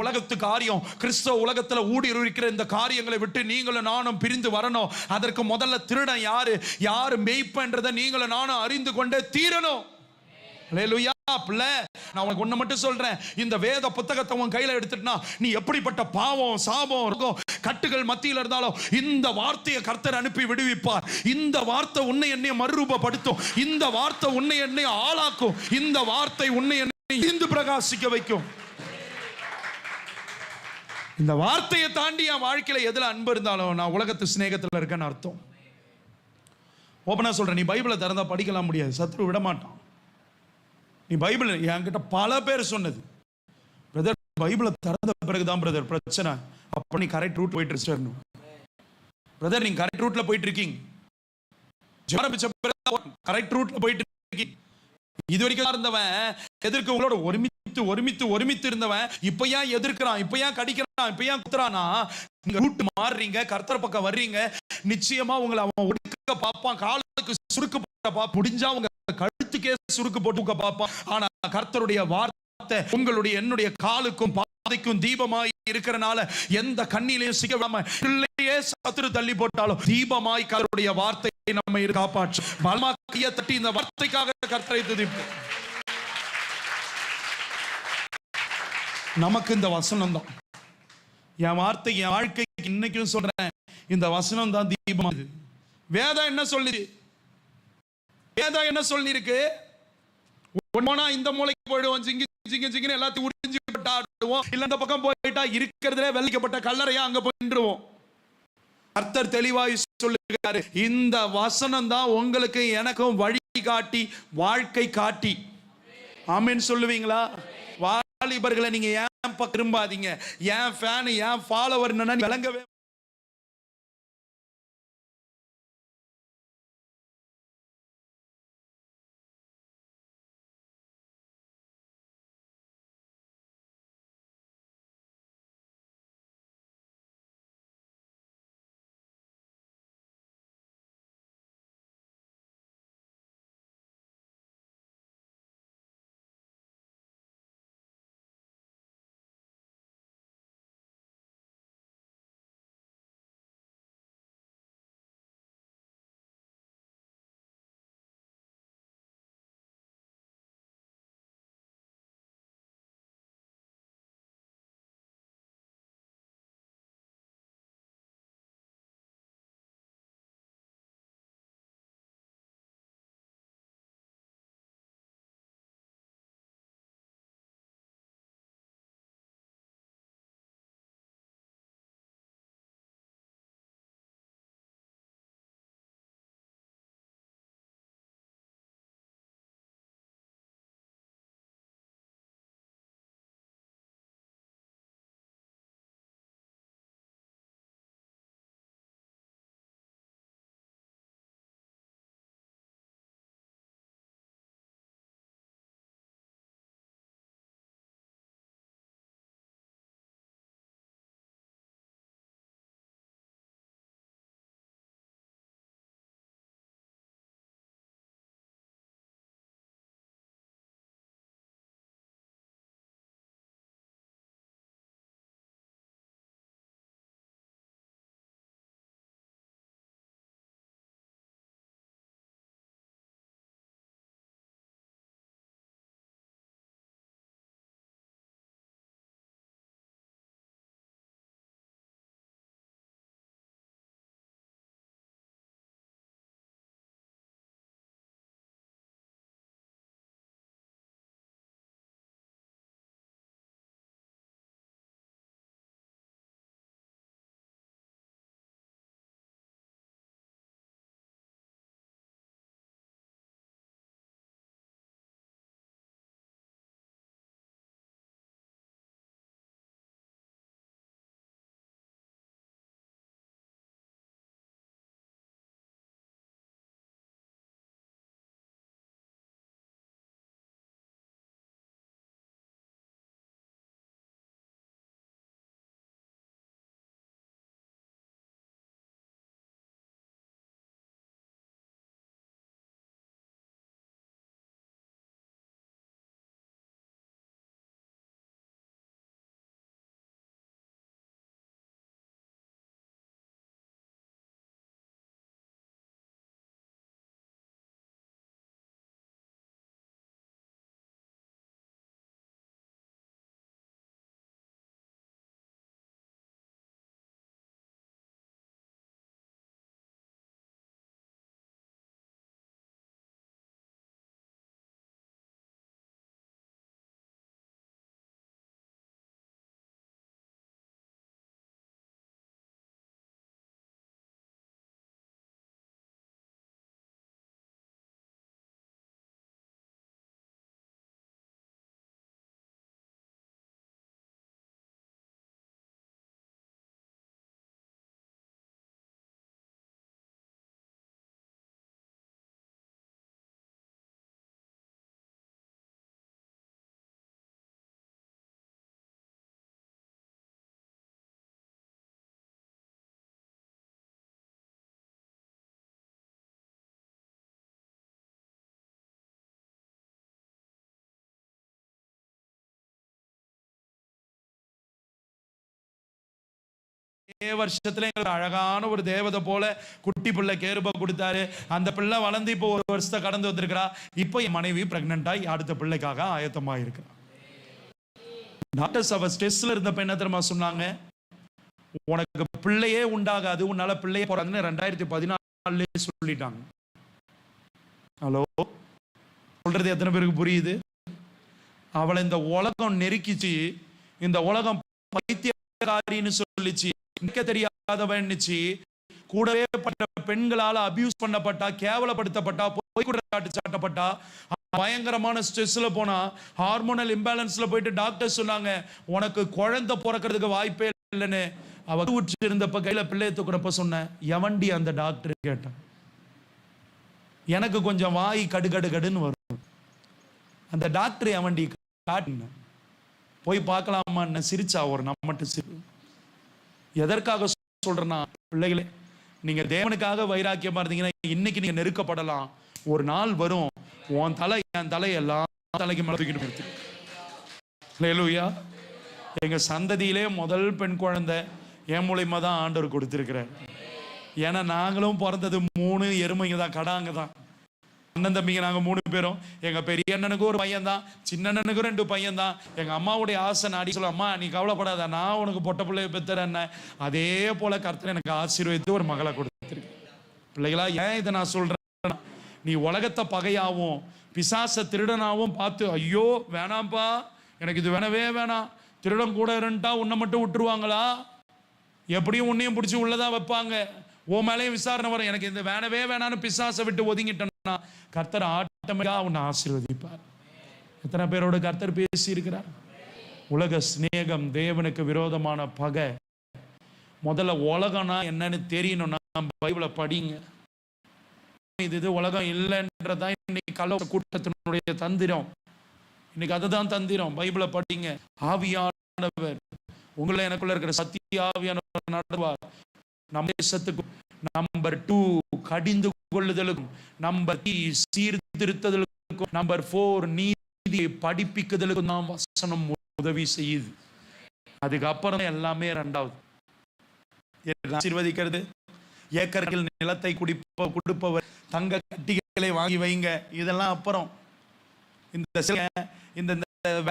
உலகத்து காரியம் கிறிஸ்தவ உலகத்தில் ஊடுருவிக்கிற இந்த காரியங்களை விட்டு நீங்களும் நானும் பிரிந்து வரணும். அதற்கு முதல்ல திருடன் யாரு? யாரு மெய்ப்பன்றதை நீங்களும் நானும் அறிந்து கொண்டே தீரணும். நான் உனக்கு ஒண்ணு மட்டும் சொல்றேன். இந்த வேத புத்தகத்தை உன் கையில எடுத்துட்டா நீ எப்படிப்பட்ட பாவம் சாபம் இருக்கும் கட்டுகள் மத்தியில் இருந்தாலும் இந்த வார்த்தையை கர்த்தர் அனுப்பி விடுவிப்பார். இந்த வார்த்தை உன்னை என்னை மறுரூபப்படுத்தும். இந்த வார்த்தை உன்னை என்னை ஆளாக்கும். இந்த வார்த்தை உன்னை என்னை இந்து பிரகாசிக்க வைக்கும். இந்த வார்த்தையை தாண்டி என் வாழ்க்கையில் எதில் அன்பு இருந்தாலும் நான் உலகத்து சிநேகத்தில் இருக்கேன்னு அர்த்தம். ஓப்பனாக சொல்கிறேன் நீ பைபிளை திறந்தால் படிக்கலாம் முடியாது. சத்ரு விட மாட்டான் நீ பைபிள் என்கிட்ட பல பேர் சொன்னது. பிரதர் பைபிளை திறந்த பிறகு தான் பிரதர் பிரச்சனை. அப்போ நீ கரெக்ட் ரூட் போயிட்டு இருக்கணும் பிரதர் நீ கரெக்ட் ரூட்டில் போயிட்டு இருக்கீங்க. கரெக்ட் ரூட்டில் போயிட்டு இருக்கீங்க. இது வரைக்கும் இருந்தவன் எதிர்க்க உங்களோட ஒருமித்து ஒருமித்து ஒருமித்து இருந்தவன் இப்ப ஏன் எதிர்க்கிறான்? இப்ப ஏன் கடிக்கிறான்? இப்ப ஏன் குத்துறானா? நீங்க ரூட் மாறுறீங்க கர்த்தர் பக்கம் வர்றீங்க. நிச்சயமா உங்களை அவன் ஒடுக்க பார்ப்பான். காலுக்கு சுருக்கு போட்ட முடிஞ்சா உங்க கழுத்துக்கே சுருக்கு போட்டுக்க பார்ப்பான். ஆனா கர்த்தருடைய வார்த்தை உங்களுடைய என்னுடைய காலுக்கும் பாதைக்கும் தீபமாய் இருக்கிறனால எந்த கண்ணிலையும் சிக்காம பிள்ளையே சத்துரு தள்ளி போட்டாலும் தீபமாய் கருடைய வார்த்தை நம்ம காப்பாற்றும். பலமா கையை தட்டி இந்த வார்த்தைக்காக கர்த்தரை துதிப்போம். நமக்கு இந்த வசனம் தான் என் வார்த்தை என் வாழ்க்கைக்கு இன்னைக்கும் சொல்றேன். இந்த வசனம் தான் தீபம் வேதம் என்ன சொல்லுது? வேதம் என்ன சொல்லிருக்கு? ஒன்னா இந்த மூளைக்கு போயிடுவோம் ஜிங்கி ஜிங்கி ஜிங்கின்னு எல்லாத்தையும் உறிஞ்சி விட்டு ஆடுவோம் இல்ல இந்த பக்கம் போயிட்டா இருக்கிறதுல வெள்ளிக்கப்பட்ட கல்லறையா அங்க போயிடுவோம் அர்த்தர் தெளிவாய் சொல்லுகிறாரு. இந்த வசனம் தான் உங்களுக்கு எனக்கும் வழி காட்டி வாழ்க்கை காட்டி. ஆமென் சொல்லுவீங்களா? வாலிபர்களை நீங்க ஏன் திரும்பாதீங்க ஏன் ஃபேன் ஏன் ஃபாலோவர் விளங்கவே வருஷத்துல எங்களுக்கு அழகான ஒரு தேவதை போல குட்டி பிள்ளை கேருப கொடுத்தாரு. அந்த பிள்ளை வளர்ந்து இப்போ ஒரு வருஷத்தை கடந்து வந்திருக்கிறா. இப்போ என் மனைவி பிரெக்னென்ட் அடுத்த பிள்ளைக்காக ஆயத்தமா இருக்கிறா டாக்டர்ஸ் அவ ஸ்ட்ரெஸ்ல இருந்தப்ப என்ன தெரியுமா சொன்னாங்க? உனக்கு பிள்ளையே உண்டாகாது உன்னால பிள்ளையே போறாங்கன்னு ரெண்டாயிரத்தி பதினாலே சொல்லிட்டாங்க. ஹலோ சொல்றது எத்தனை பேருக்கு புரியுது? அவளை இந்த உலகம் நெருக்கிச்சு இந்த உலகம் பைத்தியக்காரின்னு சொல்லிச்சு. நிற்க தெரியாதவன் நிச்சு கூடவே பட்ட பெண்களால அபியூஸ் பண்ணப்பட்டா கேவலப்படுத்தப்பட்டா போய் கூட சாட்டப்பட்டா பயங்கரமான ஸ்ட்ரெஸ்ல போனா ஹார்மோனல் இம்பேலன்ஸ்ல போயிட்டு டாக்டர் சொன்னாங்க உனக்கு குழந்தை பிறக்கிறதுக்கு வாய்ப்பே இல்லைன்னு. அவ ஊற்று இருந்தப்ப கையில பிள்ளைய தூக்குறப்ப சொன்னேன் எவண்டி அந்த டாக்டர் கேட்டான். எனக்கு கொஞ்சம் வாய் கடு கடு கடுன்னு வரும். அந்த டாக்டர் எவண்டி காட்டின? போய் பார்க்கலாமான்னு சிரிச்சா ஒரு நம்மட்டு சிரி எதற்காக சொல்றேன்னா பிள்ளைகளே நீங்க தேவனுக்காக வைராக்கியமா இருந்தீங்கன்னா இன்னைக்கு நீங்க நெருக்கப்படலாம். ஒரு நாள் வரும் உன் தலை என் தலை எல்லாம் தலைக்கு மேல தூக்கிட்டு போயிடுது. லேலூயா எங்க சந்ததியிலே முதல் பெண் குழந்தை என் மூலியமா தான் ஆண்டவர் கொடுத்துருக்குறேன் ஏன்னா நாங்களும் பிறந்தது மூணு எருமைங்க தான் கடாங்க தான் அண்ணன் தம்பிங்க நாங்கள் மூணு பேரும். எங்கள் பெரிய அண்ணனுக்கு ஒரு பையன் தான் சின்ன அண்ணனுக்கு ரெண்டு பையன் தான் எங்கள் அம்மாவுடைய ஆசை நான் அடி சொல்ல அம்மா நீ கவலைப்படாத நான் உனக்கு பொட்ட பிள்ளைய பெத்துறேன் அதே போல கருத்தில் எனக்கு ஆசீர்வதித்து ஒரு மகளை கொடுத்துருக்கு. பிள்ளைகளா ஏன் இதை நான் சொல்றேன் நீ உலகத்தை பகையாவும் பிசாச திருடனாகவும் பார்த்து ஐயோ வேணாம்ப்பா எனக்கு இது வேணவே வேணாம். திருடன் கூட இருந்துட்டா உன்னை மட்டும் விட்டுருவாங்களா? எப்படியும் உன்னையும் பிடிச்சி உள்ளதான் வைப்பாங்க. ஓ மேலேயும் விசாரணை வரும். எனக்கு இந்த வேணவே வேணான்னு பிசாசை விட்டு ஒதுங்கிட்டேன். கர்த்தர் ஆட்டோமேட்டிக்கா உன்னை ஆசீர்வதிப்பார். எத்தனை பேரோட கர்த்தர் பேசி இருக்கிறார் உலக சிநேகம் தேவனுக்கு விரோதமான பகை. முதல்ல உலகம்னா என்னன்னு தெரியணும்னா பைபிளை படிங்க. இது இது உலகம் இல்லைன்றதான் இன்னைக்கு கள்ள கூட்டத்தினுடைய தந்திரம். இன்னைக்கு அதை தான் தந்திரம். பைபிளை படிங்க. ஆவியானவர். உங்களை எனக்குள்ள இருக்கிற சத்திய ஆவியானவர் நடத்துவார். நம் தேசத்துக்கும் நம்பர் டூ கடிந்து கொள்ளுதலுக்கும் நம்பர் த்ரீ சீர்திருத்தலுக்கும் நம்பர் ஃபோர் நீதியை படிப்பிக்குதலுக்கும் தான் வசனம் உதவி செய்யுது. அதுக்கப்புறம் எல்லாமே ரெண்டாவது ஆசீர்வதிக்கிறது? ஏக்கர்கள் நிலத்தை குடிப்ப கொடுப்பவர் தங்க கட்டிகளை வாங்கி வைங்க. இதெல்லாம் அப்புறம். இந்த இந்த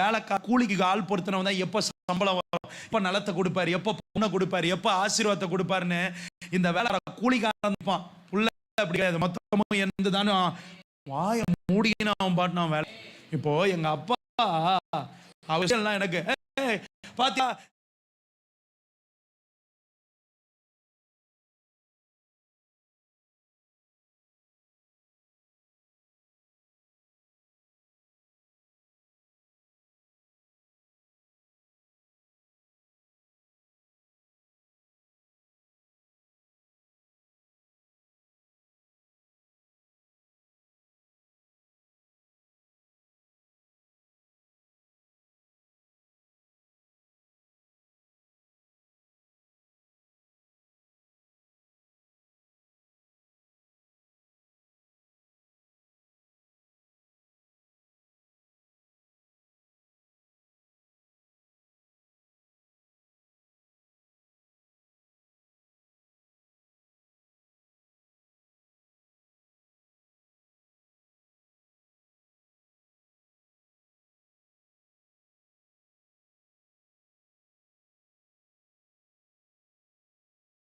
வேலைக்கா கூலிக்கு ஆள் பொருத்தினவன் தான் எப்போ சம்பளம் வரும்? எப்போ நிலத்தை கொடுப்பார்? எப்போ உணவு கொடுப்பாரு. எப்போ ஆசீர்வாதத்தை கொடுப்பாருன்னு இந்த வேலை கூலிக்காரன் இருப்பான். உள்ள அப்படி கிடையாது. மொத்தமும் எந்த தானும் வாய மூடின்னு அவன் பாட்டு நான் வேலை. இப்போ எங்க அப்பா அவசியம்லாம் எனக்கு. பாத்தியா?